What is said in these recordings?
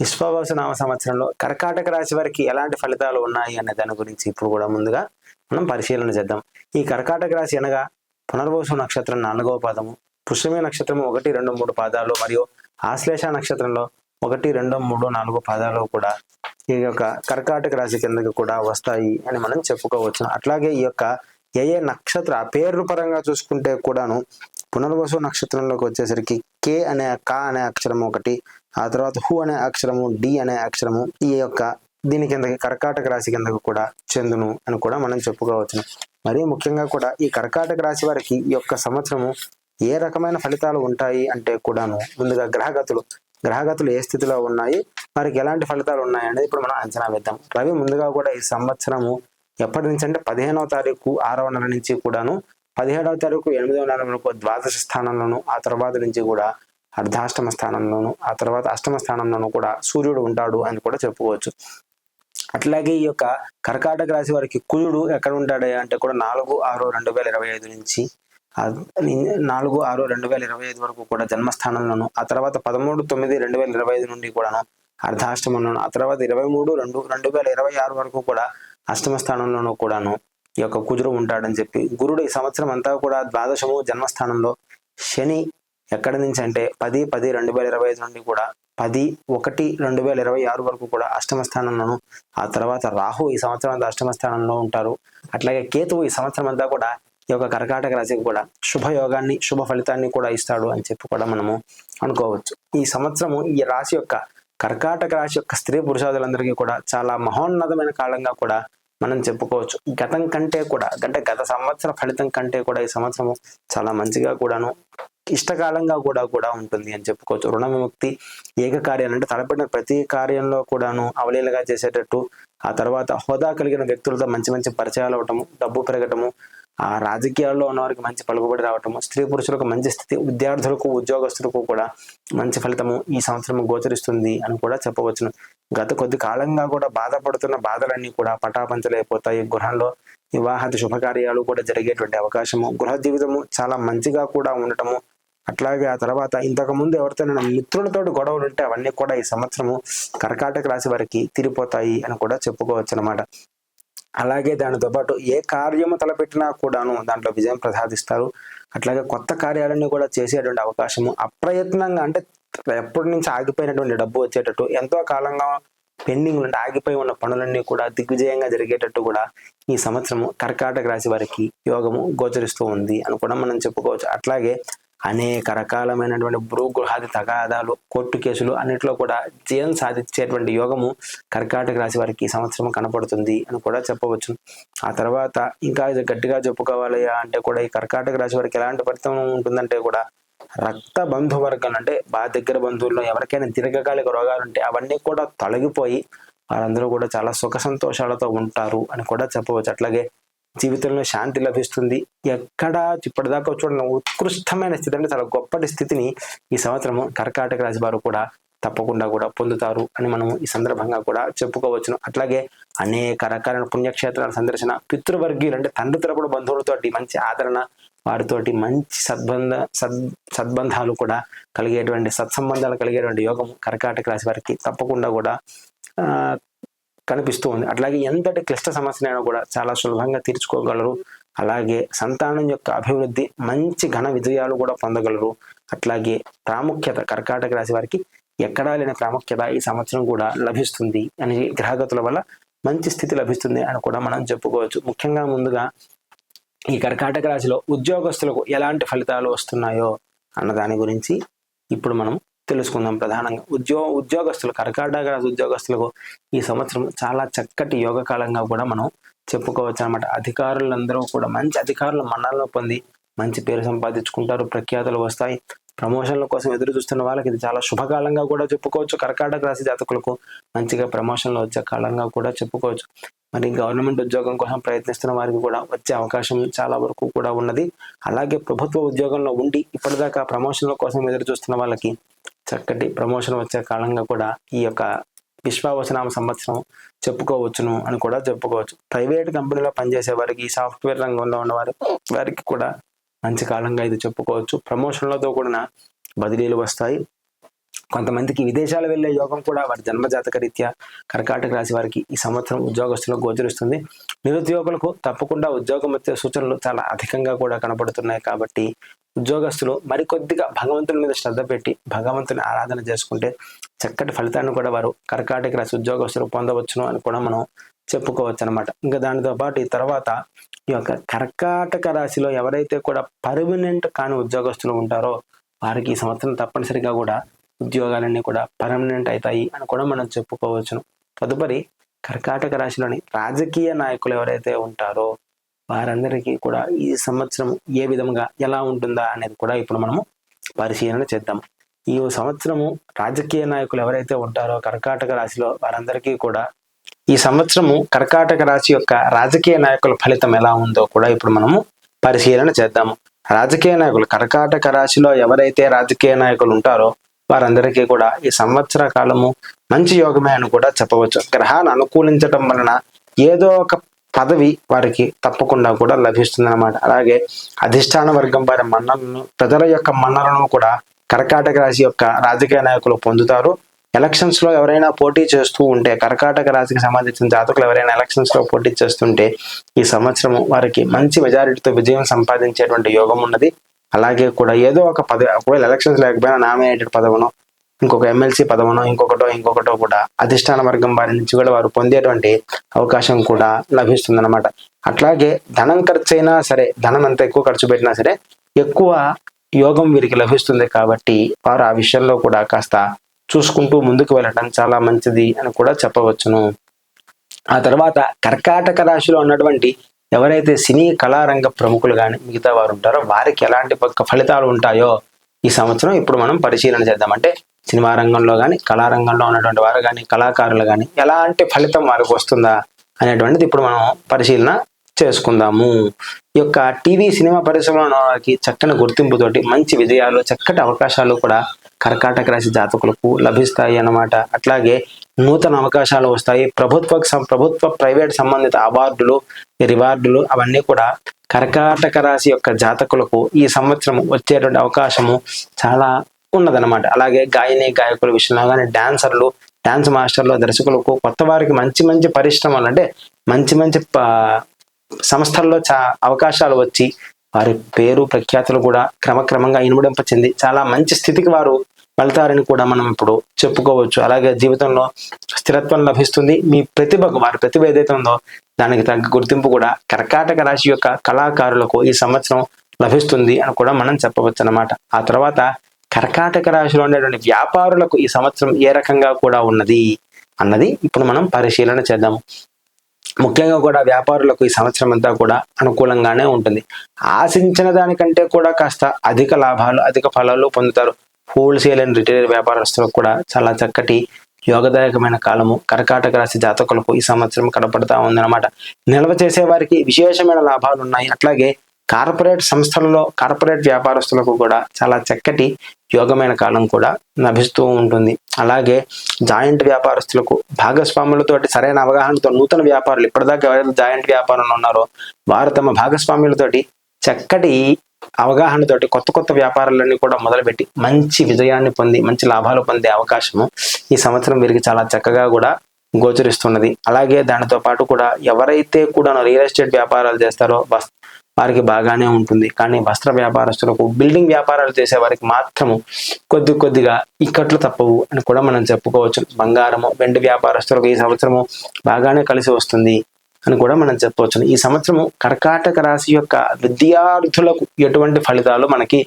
విశ్వవసనామ సంవత్సరంలో కర్కాటక రాశి వారికి ఎలాంటి ఫలితాలు ఉన్నాయి అనే దాని గురించి ఇప్పుడు కూడా ముందుగా మనం పరిశీలన చేద్దాం. ఈ కర్కాటక రాశి అనగా పునర్వసు నక్షత్రం నాలుగవ పాదము పుష్యమి నక్షత్రం ఒకటి రెండు మూడు పాదాలు మరియు ఆశ్లేష నక్షత్రంలో ఒకటి రెండు మూడు నాలుగు పాదాలు కూడా ఈ యొక్క కర్కాటక రాశి కిందకి కూడా వస్తాయి అని మనం చెప్పుకోవచ్చు. అట్లాగే ఈ యొక్క ఏ ఏ నక్షత్ర పేర్లు పరంగా చూసుకుంటే కూడాను పునర్వసు నక్షత్రంలోకి వచ్చేసరికి కే అనే క అనే అక్షరం ఒకటి ఆ తర్వాత హు అనే అక్షరము డి అనే అక్షరము ఈ యొక్క దీని కిందకి కర్కాటక రాశి కిందకు కూడా చెందును అని కూడా మనం చెప్పుకోవచ్చును. మరీ ముఖ్యంగా కూడా ఈ కర్కాటక రాశి వారికి ఈ యొక్క సంవత్సరము ఏ రకమైన ఫలితాలు ఉంటాయి అంటే కూడాను ముందుగా గ్రహగతులు. గ్రహగతులు ఏ స్థితిలో ఉన్నాయి వారికి ఎలాంటి ఫలితాలు ఉన్నాయి అనేది ఇప్పుడు మనం అంచనా వేద్దాం. రవి ముందుగా కూడా ఈ సంవత్సరము ఎప్పటి నుంచి అంటే పదిహేనవ తారీఖు ఆరవ నెల నుంచి కూడాను పదిహేడవ తారీఖు ఎనిమిదవ నెల వరకు ద్వాదశ స్థానంలోను ఆ తర్వాత నుంచి కూడా అర్ధాష్టమ స్థానంలోను ఆ తర్వాత అష్టమ స్థానంలోను కూడా సూర్యుడు ఉంటాడు అని కూడా చెప్పుకోవచ్చు. అట్లాగే ఈ యొక్క కర్కాటక రాశి వారికి కుజుడు ఎక్కడ ఉంటాడు అంటే కూడా నాలుగు ఆరు రెండు వేల ఇరవై ఐదు నుంచి నాలుగు ఆరు రెండు వేల ఇరవై ఐదు వరకు కూడా జన్మస్థానంలోను ఆ తర్వాత పదమూడు తొమ్మిది రెండు వేల ఇరవై ఐదు నుండి కూడాను అర్ధాష్టమంలోను ఆ తర్వాత ఇరవై మూడు రెండు రెండు వేల ఇరవై ఆరు వరకు కూడా అష్టమ స్థానంలోనూ కూడాను ఈ యొక్క కుజుడు ఉంటాడని చెప్పి గురుడు ఈ సంవత్సరం అంతా కూడా ద్వాదశము జన్మస్థానంలో శని ఎక్కడి నుంచి అంటే పది పది రెండు వేల ఇరవై ఐదు నుండి కూడా పది ఒకటి రెండు వేల ఇరవై ఆరు వరకు కూడా అష్టమ స్థానంలోను ఆ తర్వాత రాహు ఈ సంవత్సరం అంతా అష్టమ స్థానంలో ఉంటారు. అట్లాగే కేతువు ఈ సంవత్సరం అంతా కూడా ఈ యొక్క కర్కాటక రాశికి కూడా శుభయోగాన్ని శుభ ఫలితాన్ని కూడా ఇస్తాడు అని చెప్పి కూడా మనము అనుకోవచ్చు. ఈ సంవత్సరము ఈ రాశి యొక్క కర్కాటక రాశి యొక్క స్త్రీ పురుషాదులందరికీ కూడా చాలా మహోన్నతమైన కాలంగా కూడా మనం చెప్పుకోవచ్చు. గతం కంటే కూడా అంటే గత సంవత్సర ఫలితం కంటే కూడా ఈ సంవత్సరము చాలా మంచిగా కూడాను ఇష్టకాలంగా కూడా కూడా ఉంటుంది అని చెప్పుకోవచ్చు. రుణ విముక్తి ఏకకార్యాలు అంటే తలపెట్టిన ప్రతి కార్యంలో కూడాను అవలీలగా చేసేటట్టు ఆ తర్వాత హోదా కలిగిన వ్యక్తులతో మంచి మంచి పరిచయాలు అవటము డబ్బు పెరగటము ఆ రాజకీయాల్లో ఉన్నవారికి మంచి పలుకుబడి రావటము స్త్రీ పురుషులకు మంచి స్థితి విద్యార్థులకు ఉద్యోగస్తులకు కూడా మంచి ఫలితము ఈ సంవత్సరం గోచరిస్తుంది అని కూడా చెప్పవచ్చును. గత కొద్ది కాలంగా కూడా బాధపడుతున్న బాధలన్నీ కూడా పటాపంచలైపోతాయి. గృహంలో వివాహాది శుభకార్యాలు కూడా జరిగేటువంటి అవకాశము గృహ జీవితము చాలా మంచిగా కూడా ఉండటము అట్లాగే ఆ తర్వాత ఇంతకు ముందు ఎవరితోనైనా మిత్రులతో గొడవలు ఉంటే అవన్నీ కూడా ఈ సంవత్సరము కర్కాటక రాశి వారికి తీరిపోతాయి అని కూడా చెప్పుకోవచ్చు అనమాట అలాగే దానితో పాటు ఏ కార్యము తలపెట్టినా కూడాను దాంట్లో విజయం ప్రసాదిస్తారు. అట్లాగే కొత్త కార్యాలన్నీ కూడా చేసేటువంటి అవకాశము అప్రయత్నంగా అంటే ఎప్పటి నుంచి ఆగిపోయినటువంటి డబ్బు వచ్చేటట్టు ఎంతో కాలంగా పెండింగ్ ఉంటే ఆగిపోయి ఉన్న పనులన్నీ కూడా దిగ్విజయంగా జరిగేటట్టు కూడా ఈ సంవత్సరము కర్కాటక రాశి వారికి యోగము గోచరిస్తూ ఉంది అని కూడా మనం చెప్పుకోవచ్చు. అట్లాగే అనేక రకాలమైనటువంటి భూగృహాది తగాదాలు కోర్టు కేసులు అన్నింటిలో కూడా జయం సాధించేటువంటి యోగము కర్కాటక రాశి వారికి ఈ సంవత్సరం కనపడుతుంది అని కూడా చెప్పవచ్చు. ఆ తర్వాత ఇంకా ఇది గట్టిగా చెప్పుకోవాలి అంటే కూడా ఈ కర్కాటక రాశి వారికి ఎలాంటి ఫలితం ఉంటుందంటే కూడా రక్త బంధువర్గం అంటే బాగా దగ్గర బంధువుల్లో ఎవరికైనా దీర్ఘకాలిక రోగాలు ఉంటే అవన్నీ కూడా తొలగిపోయి వారందరూ కూడా చాలా సుఖ సంతోషాలతో ఉంటారు అని కూడా చెప్పవచ్చు. అట్లాగే జీవితంలో శాంతి లభిస్తుంది. ఎక్కడ ఇప్పటిదాకా చూడడం ఉత్కృష్టమైన స్థితి అంటే చాలా గొప్పటి స్థితిని ఈ సంవత్సరము కర్కాటక రాశి వారు కూడా తప్పకుండా కూడా పొందుతారు అని మనం ఈ సందర్భంగా కూడా చెప్పుకోవచ్చును. అట్లాగే అనేక రకాలైన పుణ్యక్షేత్రాల సందర్శన పితృవర్గీయులు అంటే తండ్రి తరపున బంధువులతోటి మంచి ఆదరణ వారితోటి మంచి సద్బంధ సద్ సద్బంధాలు కూడా కలిగేటువంటి సత్సంబంధాలు కలిగేటువంటి యోగం కర్కాటక రాశి వారికి తప్పకుండా కూడా కనిపిస్తూ ఉంది. అట్లాగే ఎంతటి క్లిష్ట సమస్యనైనా కూడా చాలా సులభంగా తీర్చుకోగలరు. అలాగే సంతానం యొక్క అభివృద్ధి మంచి ఘన విజయాలు కూడా పొందగలరు. అట్లాగే ప్రాముఖ్యత కర్కాటక రాశి వారికి ఎక్కడా లేని ప్రాముఖ్యత ఈ సంవత్సరం కూడా లభిస్తుంది అని గ్రహగతుల వల్ల మంచి స్థితి లభిస్తుంది అని కూడా మనం చెప్పుకోవచ్చు. ముఖ్యంగా ముందుగా ఈ కర్కాటక రాశిలో ఉద్యోగస్తులకు ఎలాంటి ఫలితాలు వస్తున్నాయో అన్న దాని గురించి ఇప్పుడు మనం తెలుసుకుందాం ప్రధానంగా. ఉద్యోగ ఉద్యోగస్తులు కర్కాటక రాజు ఉద్యోగస్తులకు ఈ సంవత్సరం చాలా చక్కటి యోగ కాలంగా కూడా మనం చెప్పుకోవచ్చు అనమాట అధికారులందరూ కూడా మంచి అధికారులు మన్నలను పొంది మంచి పేరు సంపాదించుకుంటారు ప్రఖ్యాతులు వస్తాయి. ప్రమోషన్ల కోసం ఎదురు చూస్తున్న వాళ్ళకి ఇది చాలా శుభకాలంగా కూడా చెప్పుకోవచ్చు. కర్కాటక రాశి జాతకులకు మంచిగా ప్రమోషన్లు వచ్చే కాలంగా కూడా చెప్పుకోవచ్చు. మరి గవర్నమెంట్ ఉద్యోగం కోసం ప్రయత్నిస్తున్న వారికి కూడా వచ్చే అవకాశం చాలా వరకు కూడా ఉన్నది. అలాగే ప్రభుత్వ ఉద్యోగంలో ఉండి ఇప్పటిదాకా ప్రమోషన్ల కోసం ఎదురు చూస్తున్న వాళ్ళకి చక్కటి ప్రమోషన్ వచ్చే కాలంగా కూడా ఈ యొక్క విశ్వావసనామ సంవత్సరం చెప్పుకోవచ్చును అని కూడా చెప్పుకోవచ్చు. ప్రైవేట్ కంపెనీలో పనిచేసే వారికి సాఫ్ట్వేర్ రంగంలో ఉన్నవారు వారికి కూడా మంచి కాలంగా ఇది చెప్పుకోవచ్చు. ప్రమోషన్లతో కూడిన బదిలీలు వస్తాయి. కొంతమందికి విదేశాలు వెళ్ళే యోగం కూడా వారి జన్మజాతక రీత్యా కర్కాటక రాశి వారికి ఈ సంవత్సరం ఉద్యోగస్తులకు గోచరిస్తుంది. నిరుద్యోగులకు తప్పకుండా ఉద్యోగం వచ్చే సూచనలు చాలా అధికంగా కూడా కనపడుతున్నాయి కాబట్టి ఉద్యోగస్తులు మరికొద్దిగా భగవంతుని మీద శ్రద్ధ పెట్టి భగవంతుని ఆరాధన చేసుకుంటే చక్కటి ఫలితాన్ని కూడా వారు కర్కాటక రాశి ఉద్యోగస్తులు పొందవచ్చును అని కూడా మనం చెప్పుకోవచ్చు అనమాట ఇంకా దానితో పాటు ఈ తర్వాత ఈ యొక్క కర్కాటక రాశిలో ఎవరైతే కూడా పర్మనెంట్ కాని ఉద్యోగస్తులు ఉంటారో వారికి ఈ సంవత్సరం తప్పనిసరిగా కూడా ఉద్యోగాలన్నీ కూడా పర్మనెంట్ అవుతాయి అని కూడా మనం చెప్పుకోవచ్చును. తదుపరి కర్కాటక రాశిలోని రాజకీయ నాయకులు ఎవరైతే ఉంటారో వారందరికీ కూడా ఈ సంవత్సరం ఏ విధంగా ఎలా ఉంటుందా అనేది కూడా ఇప్పుడు మనము పరిశీలన చేద్దాం. ఈ సంవత్సరము రాజకీయ నాయకులు ఎవరైతే ఉంటారో కర్కాటక రాశిలో వారందరికీ కూడా ఈ సంవత్సరము కర్కాటక రాశి యొక్క రాజకీయ నాయకుల ఫలితం ఎలా ఉందో కూడా ఇప్పుడు మనము పరిశీలన చేద్దాము. రాజకీయ నాయకులు కర్కాటక రాశిలో ఎవరైతే రాజకీయ నాయకులు ఉంటారో వారందరికీ కూడా ఈ సంవత్సర కాలము మంచి యోగమే అని కూడా చెప్పవచ్చు. గ్రహాన్ని అనుకూలించడం వలన ఏదో ఒక పదవి వారికి తప్పకుండా కూడా లభిస్తుందన్నమాట. అలాగే అధిష్టాన వర్గం వారి మన్నలను ప్రజల యొక్క మన్నలను కూడా కర్కాటక రాశి యొక్క రాజకీయ నాయకులు పొందుతారు. ఎలక్షన్స్లో ఎవరైనా పోటీ చేస్తూ ఉంటే కర్కాటక రాశికి సంబంధించిన జాతకులు ఎవరైనా ఎలక్షన్స్లో పోటీ చేస్తుంటే ఈ సంవత్సరం వారికి మంచి మెజారిటీతో విజయం సంపాదించేటువంటి యోగం ఉన్నది. అలాగే కూడా ఏదో ఒక పద ఒకవేళ ఎలక్షన్స్ లేకపోయినా నామినేటెడ్ పదవును ఇంకొక ఎమ్మెల్సీ పదవును ఇంకొకటో ఇంకొకటో కూడా అధిష్టాన వర్గం వారి నుంచి కూడా వారు పొందేటువంటి అవకాశం కూడా లభిస్తుంది అనమాట అట్లాగే ధనం ఖర్చు అయినా సరే ధనం ఎంత ఎక్కువ ఖర్చు పెట్టినా సరే ఎక్కువ యోగం వీరికి లభిస్తుంది కాబట్టి వారు ఆ విషయంలో కూడా కాస్త చూసుకుంటూ ముందుకు వెళ్ళడం చాలా మంచిది అని కూడా చెప్పవచ్చును. ఆ తర్వాత కర్కాటక రాశిలో ఉన్నటువంటి ఎవరైతే సినీ కళారంగ ప్రముఖులు కానీ మిగతా వారు ఉంటారో వారికి ఎలాంటి ఫలితాలు ఉంటాయో ఈ సంవత్సరం ఇప్పుడు మనం పరిశీలన చేద్దాం. అంటే సినిమా రంగంలో కానీ కళారంగంలో ఉన్నటువంటి వారు కానీ కళాకారులు కానీ ఎలాంటి ఫలితం వారికి వస్తుందా అనేటువంటిది ఇప్పుడు మనం పరిశీలన చేసుకుందాము. ఈ యొక్క టీవీ సినిమా పరిశ్రమలో వారికి చక్కని గుర్తింపుతోటి మంచి విజయాలు చక్కటి అవకాశాలు కూడా కర్కాటక రాశి జాతకులకు లభిస్తాయి అన్నమాట. అట్లాగే నూతన అవకాశాలు వస్తాయి. ప్రభుత్వ సం- ప్రభుత్వ ప్రైవేట్ సంబంధిత అవార్డులు రివార్డులు అవన్నీ కూడా కర్కాటక రాశి యొక్క జాతకులకు ఈ సంవత్సరం వచ్చేటువంటి అవకాశము చాలా ఉన్నదన్నమాట. అలాగే గాయని గాయకుల విషయంలో కానీ డాన్సర్లు డాన్స్ మాస్టర్లు దర్శకులకు కొత్త వారికి మంచి మంచి పరిశ్రమలు అంటే మంచి మంచి సంస్థల్లో చా అవకాశాలు వచ్చి వారి పేరు ప్రఖ్యాతులు కూడా క్రమక్రమంగా ఇనుమడింప చెంది చాలా మంచి స్థితికి వారు వెళ్తారని కూడా మనం ఇప్పుడు చెప్పుకోవచ్చు. అలాగే జీవితంలో స్థిరత్వం లభిస్తుంది. మీ ప్రతిభకు వారి ప్రతిభ ఏదైతే ఉందో దానికి తగ్గ గుర్తింపు కూడా కర్కాటక రాశి యొక్క కళాకారులకు ఈ సంవత్సరం లభిస్తుంది అని కూడా మనం చెప్పవచ్చు అన్నమాట ఆ తర్వాత కర్కాటక రాశిలో ఉండేటువంటి వ్యాపారులకు ఈ సంవత్సరం ఏ రకంగా కూడా ఉన్నది అన్నది ఇప్పుడు మనం పరిశీలన చేద్దాము ముఖ్యంగా కూడా వ్యాపారులకు ఈ సంవత్సరం అంతా కూడా అనుకూలంగానే ఉంటుంది. ఆశించిన దానికంటే కూడా కాస్త అధిక లాభాలు అధిక ఫలాలు పొందుతారు. హోల్సేల్ అండ్ రిటైల్ వ్యాపారస్తులకు కూడా చాలా చక్కటి యోగదాయకమైన కాలము. కర్కాటక రాశి జాతకులకు ఈ సంవత్సరం కనపడతా ఉందన్నమాట. నిల్వ చేసే వారికి విశేషమైన లాభాలు ఉన్నాయి అట్లాగే కార్పొరేట్ సంస్థలలో కార్పొరేట్ వ్యాపారస్తులకు కూడా చాలా చక్కటి యోగమైన కాలం కూడా లభిస్తూ ఉంటుంది. అలాగే జాయింట్ వ్యాపారస్తులకు భాగస్వాములతోటి సరైన అవగాహనతో నూతన వ్యాపారులు ఇప్పటిదాకా ఎవరైతే జాయింట్ వ్యాపారంలో ఉన్నారో వారు తమ భాగస్వాములతోటి చక్కటి అవగాహనతోటి కొత్త కొత్త వ్యాపారాలన్నీ కూడా మొదలుపెట్టి మంచి విజయాన్ని పొంది మంచి లాభాలు పొందే అవకాశము ఈ సంవత్సరం వీరికి చాలా చక్కగా కూడా గోచరిస్తున్నది. అలాగే దానితో పాటు కూడా ఎవరైతే కూడా రియల్ ఎస్టేట్ వ్యాపారాలు చేస్తారో వారికి బాగానే ఉంటుంది. కానీ వస్త్ర వ్యాపారస్తులకు బిల్డింగ్ వ్యాపారాలు చేసే వారికి మాత్రము కొద్ది కొద్దిగా ఇక్కట్లు తప్పవు అని కూడా మనం చెప్పుకోవచ్చు. బంగారము వెండి వ్యాపారస్తులకు ఈ సంవత్సరము బాగానే కలిసి వస్తుంది అని కూడా మనం చెప్పవచ్చు. ఈ సంవత్సరము కర్కాటక రాశి యొక్క విద్యార్థులకు ఎటువంటి ఫలితాలు మనకి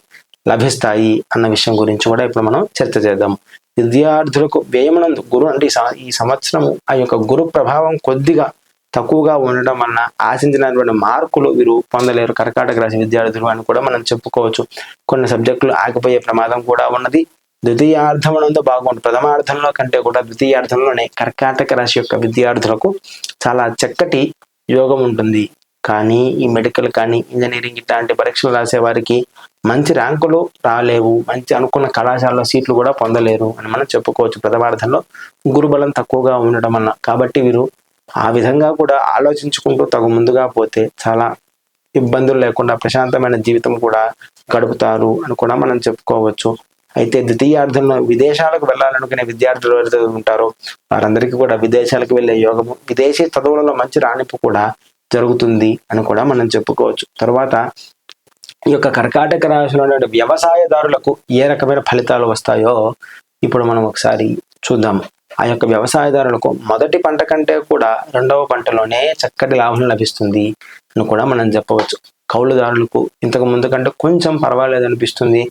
లభిస్తాయి అన్న విషయం గురించి కూడా ఇప్పుడు మనం చర్చ చేద్దాం. విద్యార్థులకు వ్యయమనందు గురు అంటే ఈ ఈ సంవత్సరము ఆ యొక్క గురు ప్రభావం కొద్దిగా తక్కువగా ఉండడం వలన ఆశించినటువంటి మార్కులు వీరు పొందలేరు. కర్కాటక రాశి విద్యార్థులు అని కూడా మనం చెప్పుకోవచ్చు. కొన్ని సబ్జెక్టులు ఆగిపోయే ప్రమాదం కూడా ఉన్నది. ద్వితీయార్థమునందు బాగుంటుంది. ప్రథమార్థంలో కంటే కూడా ద్వితీయార్థంలోనే కర్కాటక రాశి యొక్క విద్యార్థులకు చాలా చక్కటి యోగం ఉంటుంది. కానీ ఈ మెడికల్ కానీ ఇంజనీరింగ్ ఇట్లాంటి పరీక్షలు రాసే వారికి మంచి ర్యాంకులు రాలేవు. మంచి అనుకున్న కళాశాలలో సీట్లు కూడా పొందలేరు అని మనం చెప్పుకోవచ్చు. ప్రథమార్థంలో గురుబలం తక్కువగా ఉండడం వల్ల కాబట్టి వీరు ఆ విధంగా కూడా ఆలోచించుకుంటూ తగు ముందుగా పోతే చాలా ఇబ్బందులు లేకుండా ప్రశాంతమైన జీవితం కూడా గడుపుతారు అని కూడా మనం చెప్పుకోవచ్చు. అయితే ద్వితీయార్థంలో విదేశాలకు వెళ్ళాలనుకునే విద్యార్థులు ఎవరైతే ఉంటారో వారందరికీ కూడా విదేశాలకు వెళ్ళే యోగము విదేశీ చదువులలో మంచి రాణింపు కూడా జరుగుతుంది అని కూడా మనం చెప్పుకోవచ్చు. తర్వాత ఈ యొక్క కర్కాటక రాశిలో వ్యవసాయదారులకు ఏ రకమైన ఫలితాలు వస్తాయో ఇప్పుడు మనం ఒకసారి చూద్దాం ఆ యొక్క వ్యవసాయదారులకు మొదటి పంట కంటే కూడా రెండవ పంటలోనే చక్కటి లాభం లభిస్తుంది అని కూడా మనం చెప్పవచ్చు. కౌలుదారులకు ఇంతకు ముందు కంటే కొంచెం పర్వాలేదు అనిపిస్తుంది.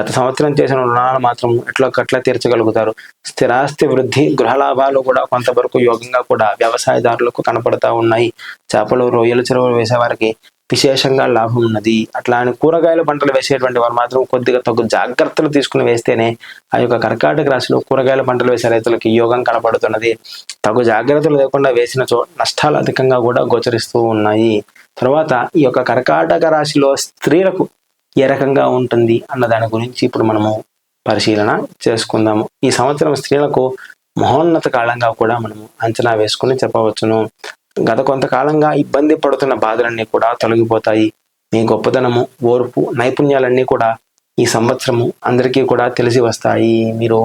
గత సంవత్సరం చేసిన రుణాలు మాత్రం ఎట్లా కట్లా తీర్చగలుగుతారు? స్థిరాస్తి వృద్ధి గృహ లాభాలు కూడా కొంతవరకు యోగంగా కూడా వ్యవసాయదారులకు కనపడతా ఉన్నాయి. చేపలు రొయ్యల చెరువులు వేసేవారికి విశేషంగా లాభం ఉన్నది. అట్లా అని కూరగాయల పంటలు వేసేటువంటి వారు మాత్రం కొద్దిగా తగు జాగ్రత్తలు తీసుకుని వేస్తేనే ఆ యొక్క కర్కాటక రాశిలో కూరగాయల పంటలు వేసే రైతులకి యోగం కనపడుతున్నది. తగు జాగ్రత్తలు లేకుండా వేసిన చో నష్టాలు అధికంగా కూడా గోచరిస్తూ ఉన్నాయి. తర్వాత ఈ యొక్క కర్కాటక రాశిలో స్త్రీలకు ఏ రకంగా ఉంటుంది అన్న దాని గురించి ఇప్పుడు మనము పరిశీలన చేసుకుందాము. ఈ సంవత్సరం స్త్రీలకు మహోన్నత కాలంగా కూడా మనము అంచనా వేసుకుని చెప్పవచ్చును. గత కొంతకాలంగా ఇబ్బంది పడుతున్న బాధలన్నీ కూడా తొలగిపోతాయి. మీ గొప్పతనము ఓర్పు నైపుణ్యాలన్నీ కూడా ఈ సంవత్సరము అందరికీ కూడా తెలిసి వస్తాయి. మీరు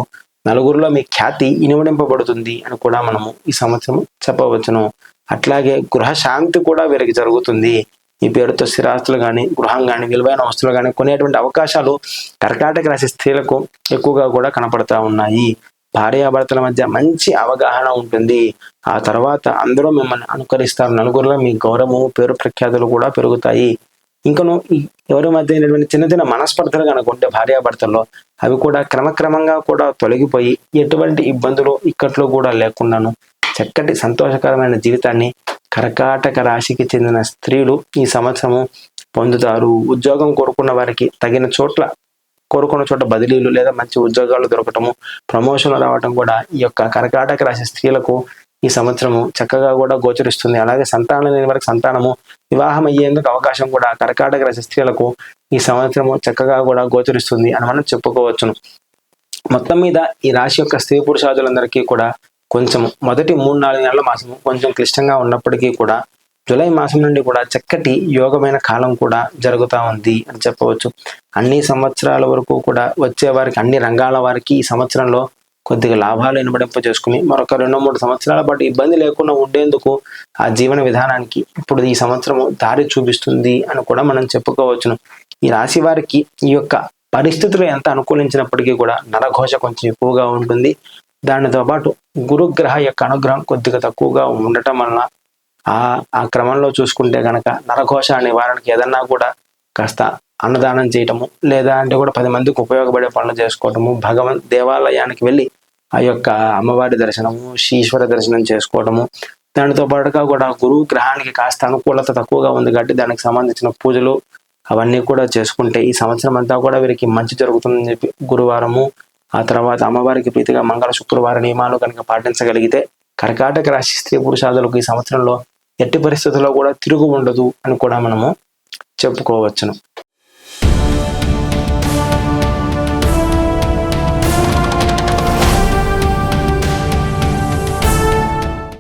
నలుగురిలో మీ ఖ్యాతి ఇనుమడింపబడుతుంది అని కూడా మనము ఈ సంవత్సరం చెప్పవచ్చును. అట్లాగే గృహ శాంతి కూడా వీరికి జరుగుతుంది. ఈ పేరుతో స్థిరాస్తులు కానీ గృహం కానీ విలువైన వస్తువులు కానీ కొనేటువంటి అవకాశాలు కర్కాటక రాశి స్త్రీలకు ఎక్కువగా కూడా కనపడతా ఉన్నాయి. భార్యాభర్తల మధ్య మంచి అవగాహన ఉంటుంది. ఆ తర్వాత అందరూ మిమ్మల్ని అనుకరిస్తారు. నలుగురిలో మీ గౌరవము పేరు ప్రఖ్యాతులు కూడా పెరుగుతాయి. ఇంకను ఎవరి మధ్య అయినటువంటి చిన్న చిన్న మనస్పర్ధలు కనుకుంటే భార్యాభర్తల్లో అవి కూడా క్రమక్రమంగా కూడా తొలగిపోయి ఎటువంటి ఇబ్బందులు ఇక్కట్లో కూడా లేకుండాను చక్కటి సంతోషకరమైన జీవితాన్ని కర్కాటక రాశికి చెందిన స్త్రీలు ఈ సంవత్సరము పొందుతారు. ఉద్యోగం కోరుకున్న వారికి తగిన చోట్ల కోరుకున్న చోట బదిలీలు లేదా మంచి ఉద్యోగాలు దొరకటము ప్రమోషన్లు రావటం కూడా ఈ యొక్క కర్కాటక రాశి స్త్రీలకు ఈ సంవత్సరము చక్కగా కూడా గోచరిస్తుంది. అలాగే సంతానం లేని వారికి సంతానము వివాహం అయ్యేందుకు అవకాశం కూడా కర్కాటక రాశి స్త్రీలకు ఈ సంవత్సరము చక్కగా కూడా గోచరిస్తుంది అని మనం చెప్పుకోవచ్చును. మొత్తం మీద ఈ రాశి యొక్క స్త్రీ పురుషాదులందరికీ కూడా కొంచెం మొదటి మూడు నాలుగు నెలల మాసము కొంచెం క్లిష్టంగా ఉన్నప్పటికీ కూడా జూలై మాసం నుండి కూడా చక్కటి యోగమైన కాలం కూడా జరుగుతూ ఉంది అని చెప్పవచ్చు. అన్ని సంవత్సరాల వరకు కూడా వచ్చే వారికి అన్ని రంగాల వారికి ఈ సంవత్సరంలో కొద్దిగా లాభాలు ఇనబడింప చేసుకుని మరొక రెండు మూడు సంవత్సరాల పాటు ఇబ్బంది లేకుండా ఉండేందుకు ఆ జీవన విధానానికి ఇప్పుడు ఈ సంవత్సరం దారి చూపిస్తుంది అని కూడా మనం చెప్పుకోవచ్చును. ఈ రాశి వారికి ఈ యొక్క పరిస్థితులు ఎంత అనుకూలించినప్పటికీ కూడా నరఘోష కొంచెం ఎక్కువగా ఉంటుంది. దానితో పాటు గురుగ్రహ యొక్క అనుగ్రహం కొద్దిగా తక్కువగా ఉండటం వలన ఆ ఆ క్రమంలో చూసుకుంటే గనక నరఘోష నివారణకి ఏదన్నా కూడా కాస్త అన్నదానం చేయటము లేదా అంటే కూడా పది మందికి ఉపయోగపడే పనులు చేసుకోవటము భగవన్ దేవాలయానికి వెళ్ళి ఆ యొక్క అమ్మవారి దర్శనము ఈశ్వర దర్శనం చేసుకోవటము దానితో పాటుగా కూడా గురువు గ్రహానికి కాస్త అనుకూలత తక్కువగా ఉంది కాబట్టి దానికి సంబంధించిన పూజలు అవన్నీ కూడా చేసుకుంటే ఈ సంవత్సరం అంతా కూడా వీరికి మంచి జరుగుతుందని చెప్పి గురువారము ఆ తర్వాత అమ్మవారికి ప్రీతిగా మంగళ శుక్రవార నియమాలు కనుక పాటించగలిగితే కర్కాటక రాశి స్త్రీ పురుషాదులకు ఈ సంవత్సరంలో ఎట్టి పరిస్థితుల్లో కూడా తిరుగు ఉండదు అని కూడా మనము చెప్పుకోవచ్చును.